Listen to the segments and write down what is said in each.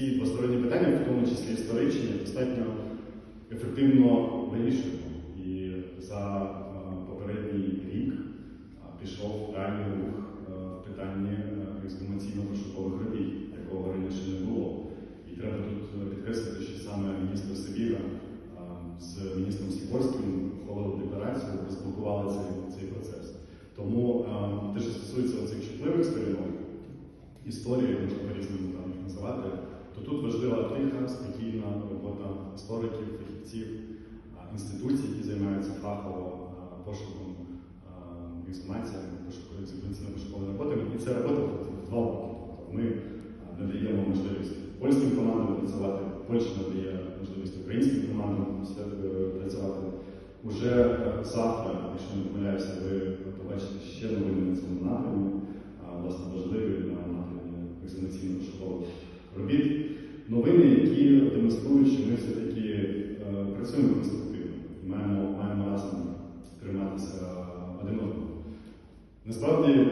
ці двосторонні питання, в тому числі історичні, достатньо ефективно вирішуємо. І за е, попередній рік е, пішов реальний рух в питанні е, ексгумаційно-пошукових робіт, якого раніше не було. І треба тут підкреслити, що саме міністр Сибіга е, з міністром Сікорським ухвалили декларацію, розблокували цей, цей процес. Тому те, що стосується цих чутливих сторінок, історії, можна тут важлива тиха, спокійна робота істориків, фахівців, інституцій, які займаються фахово пошуком інформації, пошуком екзекуційно-пошуковими роботами. І це робота два боки. Тобто ми надаємо можливість польським командам працювати, Польща надає можливість українським командам е, працювати. Уже е, завтра, якщо не помиляюся, ви побачите які демонструють, що ми все-таки е, працюємо конструктивно і маємо, маємо разом триматися один одного. Насправді,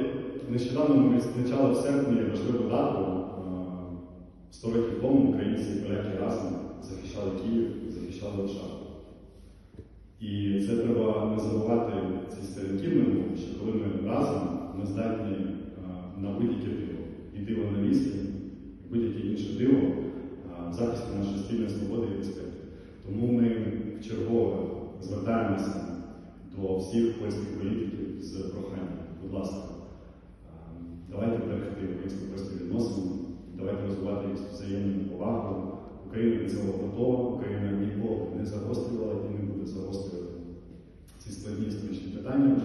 нещодавно ми відзначали в серпні важливу дату. Е, 100 років тому українці і поляки разом захищали Київ, захищали Варшаву. І це треба не забувати ці сторінки минулого, що коли ми разом, ми здатні е, на будь-яке диво. І диво на війські, і будь-яке інше диво в захисті нашої спільної свободи і безпеки. Тому ми вчергове звертаємося до всіх польських політиків з проханням. Будь ласка, давайте берегти українсько-польські відносини, давайте розвивати взаємною повагою. Україна до цього готова, Україна ніколи не загострювала і не буде загострювати ці складні історичні питання